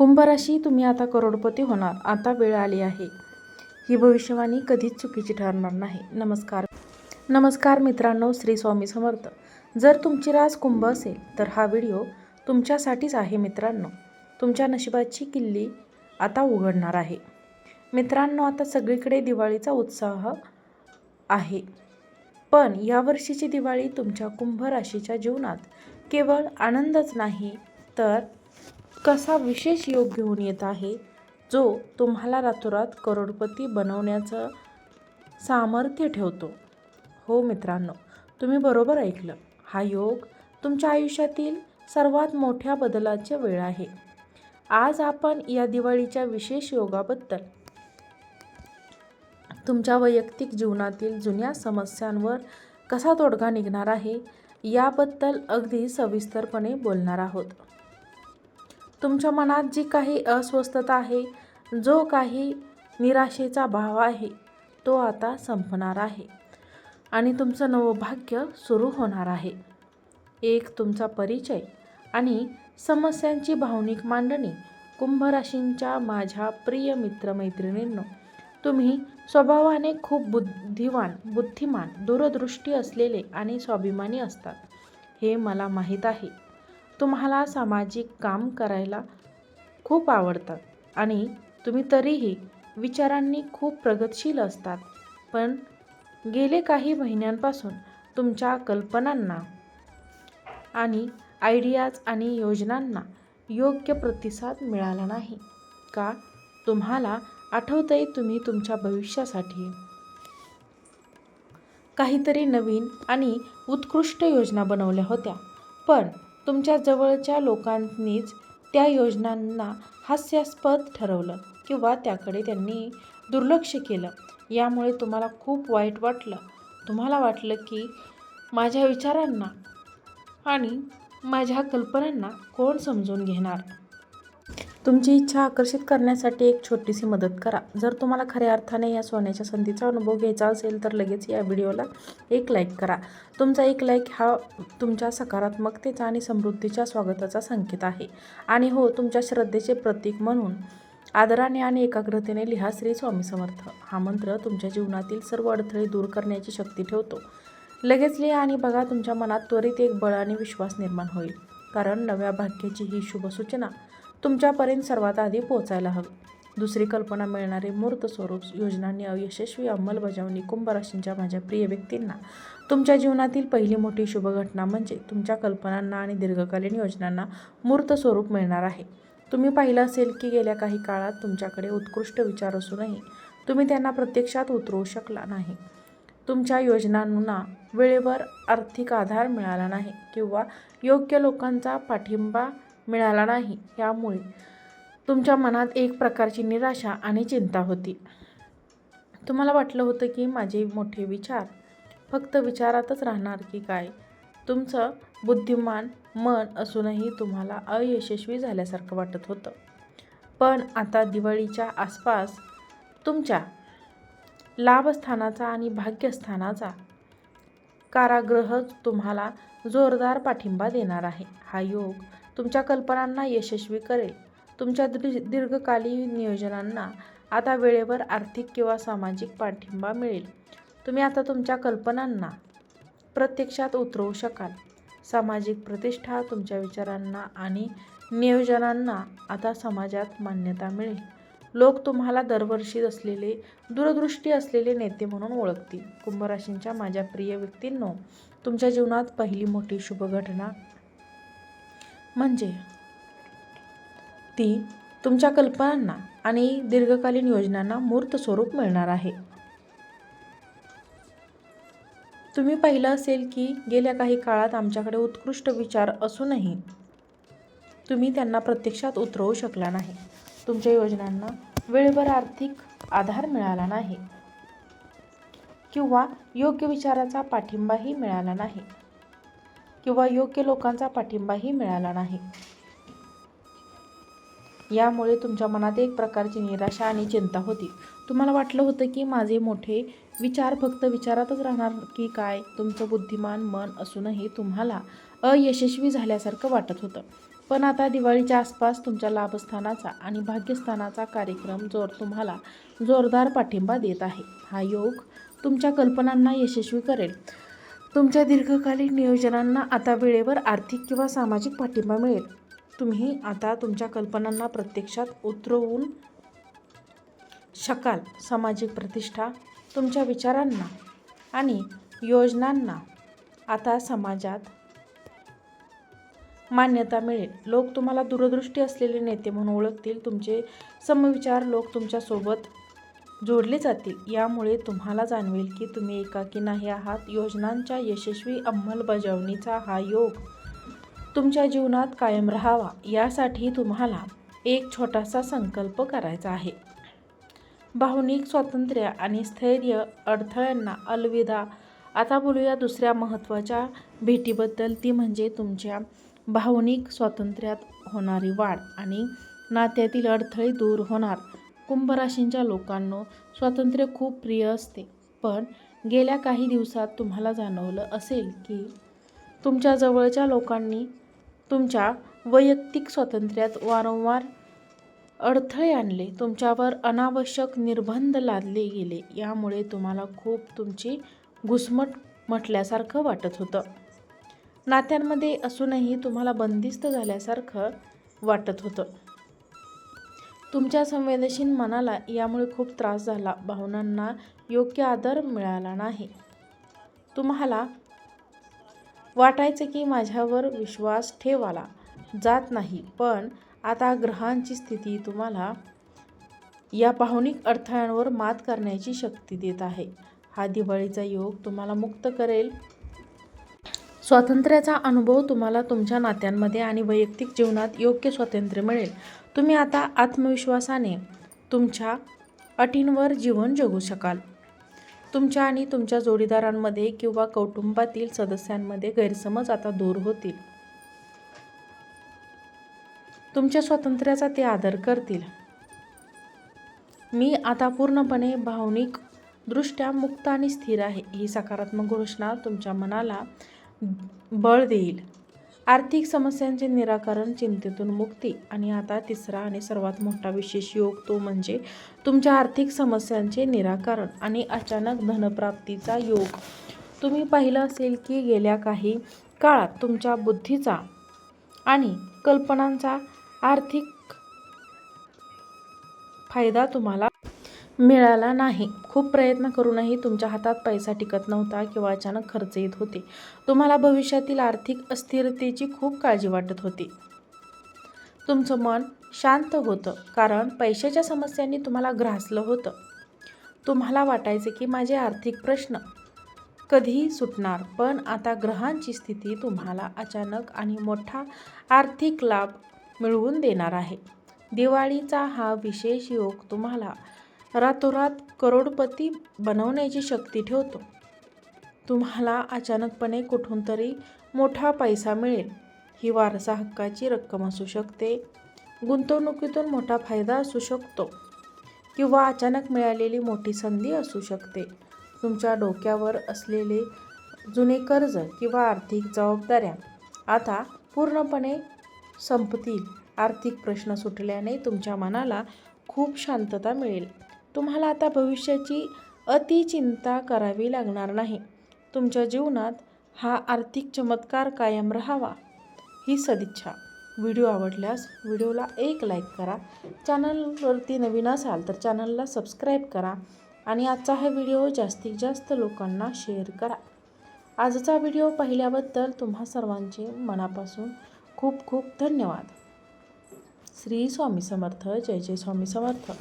कुंभराशी तुम्ही आता करोडपती होणार. आता वेळ आली आहे. ही भविष्यवाणी कधीच चुकीची ठरणार नाही. नमस्कार. नमस्कार मित्रांनो श्री स्वामी समर्थ. जर तुमची रास कुंभ असेल तर हा व्हिडिओ तुमच्यासाठीच आहे मित्रांनो. तुमच्या नशिबाची किल्ली आता उघडणार आहे. मित्रांनो आता सगळीकडे दिवाळीचा उत्साह आहे. पण यावर्षीची दिवाळी तुमच्या कुंभ राशीच्या जीवनात केवळ आनंदच नाही तर कसा विशेष योग घेऊन येत आहे जो तुम्हाला रातोरात करोडपती बनवण्याचं सामर्थ्य ठेवतो. हो मित्रांनो तुम्ही बरोबर ऐकलं. हा योग तुमच्या आयुष्यातील सर्वात मोठ्या बदलाची वेळ आहे. आज आपण या दिवाळीच्या विशेष योगाबद्दल तुमच्या वैयक्तिक जीवनातील जुन्या समस्यांवर कसा तोडगा निघणार आहे याबद्दल अगदी सविस्तरपणे बोलणार आहोत. तुमच्या मनात जी काही अस्वस्थता आहे जो काही निराशेचा भाव आहे तो आता संपणार आहे आणि तुमचं नवं भाग्य सुरू होणार आहे. एक तुमचा परिचय आणि समस्यांची भावनिक मांडणी. कुंभराशींच्या माझ्या प्रिय मित्रमैत्रिणींनो तुम्ही स्वभावाने खूप बुद्धिवान बुद्धिमान दूरदृष्टी असलेले आणि स्वाभिमानी असतात. हे मला माहीत आहे. तुम्हाला सामाजिक काम करायला खूप आवडतात आणि तुम्ही तरीही विचारांनी खूप प्रगतशील असतात. पण गेले काही महिन्यांपासून तुमच्या कल्पनांना आणि आयडियाज आणि योजनांना योग्य प्रतिसाद मिळाला नाही. का? तुम्हाला आठवतंय तुम्ही तुमच्या भविष्यासाठी? काहीतरी नवीन आणि उत्कृष्ट योजना बनवल्या होत्या. पण तुमच्या जवळच्या लोकांनीच त्या योजनांना हास्यास्पद ठरवलं किंवा त्याकडे त्यांनी दुर्लक्ष केलं. यामुळे तुम्हाला खूप वाईट वाटलं. तुम्हाला वाटलं की माझ्या विचारांना आणि माझ्या कल्पनांना कोण समजून घेणार? तुमची इच्छा आकर्षित करण्यासाठी एक छोटीशी मदत करा. जर तुम्हाला खऱ्या अर्थाने या सोन्याच्या संधीचा अनुभव घ्यायचा असेल तर लगेच या व्हिडिओला एक लाईक करा. तुमचा एक लाईक हा तुमच्या सकारात्मकतेचा आणि समृद्धीच्या स्वागताचा संकेत आहे. आणि हो तुमच्या श्रद्धेचे प्रतीक म्हणून आदराने आणि एकाग्रतेने लिहा श्री स्वामी समर्थ. हा मंत्र तुमच्या जीवनातील सर्व अडथळे दूर करण्याची शक्ती ठेवतो. लगेच लिहा आणि बघा तुमच्या मनात त्वरित एक बळ आणि विश्वास निर्माण होईल. कारण नव्या भाग्याची ही शुभ सूचना तुमच्यापर्यंत सर्वात आधी पोहोचायला हवी. दुसरी कल्पना मिळणारे मूर्त स्वरूप योजनांनी अयशस्वी अंमलबजावणी कुंभराशींच्या माझ्या प्रिय व्यक्तींना. तुमच्या जीवनातील पहिली मोठी शुभ घटना म्हणजे तुमच्या कल्पनांना आणि दीर्घकालीन योजनांना मूर्त स्वरूप मिळणार आहे. तुम्ही पाहिलं असेल की गेल्या काही काळात तुमच्याकडे उत्कृष्ट विचार असूनही तुम्ही त्यांना प्रत्यक्षात उतरवू शकला नाही. तुमच्या योजनांना वेळेवर आर्थिक आधार मिळाला नाही किंवा योग्य लोकांचा पाठिंबा मिळाला नाही. यामुळे तुमच्या मनात एक प्रकारची निराशा आणि चिंता होती. तुम्हाला वाटलं होतं की माझे मोठे विचार फक्त विचारातच राहणार की काय? तुमचं बुद्धिमान मन असूनही तुम्हाला अयशस्वी झाल्यासारखं वाटत होतं. पण आता दिवाळीच्या आसपास तुमच्या लाभस्थानाचा आणि भाग्यस्थानाचा कारागृह तुम्हाला जोरदार पाठिंबा देणार आहे. हा योग तुमच्या कल्पनांना यशस्वी करेल. तुमच्या दीर्घकालीन नियोजनांना आता वेळेवर आर्थिक किंवा सामाजिक पाठिंबा मिळेल. तुम्ही आता तुमच्या कल्पनांना प्रत्यक्षात उतरवू शकाल. सामाजिक प्रतिष्ठा तुमच्या विचारांना आणि नियोजनांना आता समाजात मान्यता मिळेल. लोक तुम्हाला दरवर्षी असलेले दूरदृष्टी असलेले नेते म्हणून ओळखतील. कुंभराशींच्या माझ्या प्रिय व्यक्तींनो तुमच्या जीवनात पहिली मोठी शुभ घटना म्हणजे? ती तुमच्या कल्पनांना आणि दीर्घकालीन योजनांना मूर्त स्वरूप मिळणार आहे. तुम्ही पाहिलं असेल की गेल्या काही काळात आमच्याकडे उत्कृष्ट विचार असूनही तुम्ही त्यांना प्रत्यक्षात उतरवू शकला नाही. तुमच्या योजनांना वेळेवर आर्थिक आधार मिळाला नाही किंवा योग्य विचाराचा पाठिंबाही मिळाला नाही. किंवा योग्य लोकांचा पाठिंबाही मिळाला नाही. यामुळे तुमच्या मनात एक प्रकारची निराशा आणि चिंता होती. तुम्हाला वाटलं होतं की माझे मोठे विचार फक्त विचारातच राहणार की काय? तुमचं बुद्धिमान मन असूनही तुम्हाला अयशस्वी झाल्यासारखं वाटत होतं. पण आता दिवाळीच्या आसपास तुमच्या लाभस्थानाचा आणि भाग्यस्थानाचा कार्यक्रम जोर तुम्हाला जोरदार पाठिंबा देत आहे. हा योग तुमच्या कल्पनांना यशस्वी करेल. तुमच्या दीर्घकालीन नियोजनांना आता वेळेवर आर्थिक किंवा सामाजिक पाठिंबा मिळेल. तुम्ही आता तुमच्या कल्पनांना प्रत्यक्षात उतरवून शकाल. सामाजिक प्रतिष्ठा तुमच्या विचारांना आणि योजनांना आता समाजात मान्यता मिळेल. लोक तुम्हाला दूरदृष्टी असलेले नेते म्हणून ओळखतील. तुमचे समविचार लोक तुमच्यासोबत जोडले जातील. यामुळे तुम्हाला जाणवेल की तुम्ही एकाकी नाही आहात. योजनांच्या यशस्वी अंमलबजावणीचा हा योग तुमच्या जीवनात कायम राहावा. यासाठी तुम्हाला एक छोटासा संकल्प करायचा आहे. भावनिक स्वातंत्र्य आणि स्थैर्य अडथळ्यांना अलविदा. आता बोलूया दुसऱ्या महत्त्वाच्या भेटीबद्दल. ती म्हणजे तुमच्या भावनिक स्वातंत्र्यात होणारी वाढ आणि नात्यातील अडथळे दूर होणार. कुंभ राशींच्या लोकांनो स्वातंत्र्य खूप प्रिय असते. पण गेल्या काही दिवसात तुम्हाला जाणवलं असेल की तुमच्या जवळच्या लोकांनी तुमच्या वैयक्तिक स्वातंत्र्यात वारंवार अडथळे आणले तुमच्यावर अनावश्यक निर्बंध लादले गेले यामुळे तुम्हाला खूप तुमची घुसमट म्हटल्यासारखं वाटत होतं. नात्यांमध्ये असूनही तुम्हाला बंदिस्त झाल्यासारखं वाटत होतं. तुमच्या संवेदनशील मनाला यामुळे खूप त्रास झाला. भावनांना योग्य आदर मिळाला नाही. तुम्हाला वाटायचं की माझ्यावर विश्वास ठेवाला जात नाही. पण आता ग्रहांची स्थिती तुम्हाला या भावनिक अडथळ्यांवर मात करण्याची शक्ती देत आहे. हा दिवाळीचा योग तुम्हाला मुक्त करेल. स्वातंत्र्याचा अनुभव तुम्हाला तुमच्या नात्यांमध्ये आणि वैयक्तिक जीवनात योग्य स्वातंत्र्य मिळेल. तुम्ही आता आत्मविश्वासाने तुमच्या अटींवर जीवन जगू शकाल. तुमच्या आणि तुमच्या जोडीदारांमध्ये किंवा कौटुंबातील सदस्यांमध्ये गैरसमज आता दूर होतील. तुमच्या स्वातंत्र्याचा ते आदर करतील. मी आता पूर्णपणे भावनिक दृष्ट्या मुक्त आणि स्थिर आहे ही सकारात्मक घोषणा तुमच्या मनाला बळ देईल. आर्थिक समस्यांचे निराकरण चिंतेतून मुक्ती आणि आता तिसरा आणि सर्वात मोठा विशेष योग तो म्हणजे तुमच्या आर्थिक समस्यांचे निराकरण आणि अचानक धनप्राप्तीचा योग. तुम्ही पाहिलं असेल की गेल्या काही काळात तुमच्या बुद्धीचा आणि कल्पनांचा आर्थिक फायदा तुम्हाला मिळाला नाही. खूप प्रयत्न करूनही तुमच्या हातात पैसा टिकत नव्हता किंवा अचानक खर्च येत होते. तुम्हाला भविष्यातील आर्थिक अस्थिरतेची खूप काळजी वाटत होती. तुमचं मन शांत होतं कारण पैशाच्या समस्यांनी तुम्हाला ग्रासलं होतं. तुम्हाला वाटायचे की माझे आर्थिक प्रश्न कधीही सुटणार पण आता ग्रहांची स्थिती तुम्हाला अचानक आणि मोठा आर्थिक लाभ मिळवून देणार आहे. दिवाळीचा हा विशेष योग तुम्हाला रातोरात करोडपती बनवण्याची शक्ती ठेवतो. तुम्हाला अचानकपणे कुठून तरी मोठा पैसा मिळेल. ही वारसा हक्काची रक्कम असू शकते. गुंतवणुकीतून मोठा फायदा असू शकतो. किंवा अचानक मिळालेली मोठी संधी असू शकते. तुमच्या डोक्यावर असलेले जुने कर्ज किंवा आर्थिक जबाबदाऱ्या आता पूर्णपणे संपतील. आर्थिक प्रश्न सुटल्याने तुमच्या मनाला खूप शांतता मिळेल. तुम्हाला आता भविष्याची अतिचिंता करावी लागणार नाही. तुमच्या जीवनात हा आर्थिक चमत्कार कायम राहावा ही सदिच्छा. व्हिडिओ आवडल्यास व्हिडिओला एक लाईक करा. चॅनलवरती नवीन असाल तर चॅनलला सबस्क्राईब करा आणि आजचा हा व्हिडिओ जास्तीत जास्त लोकांना शेअर करा. आजचा व्हिडिओ पाहिल्याबद्दल तुम्हा सर्वांचे मनापासून खूप खूप धन्यवाद. श्री स्वामी समर्थ. जय जय स्वामी समर्थ.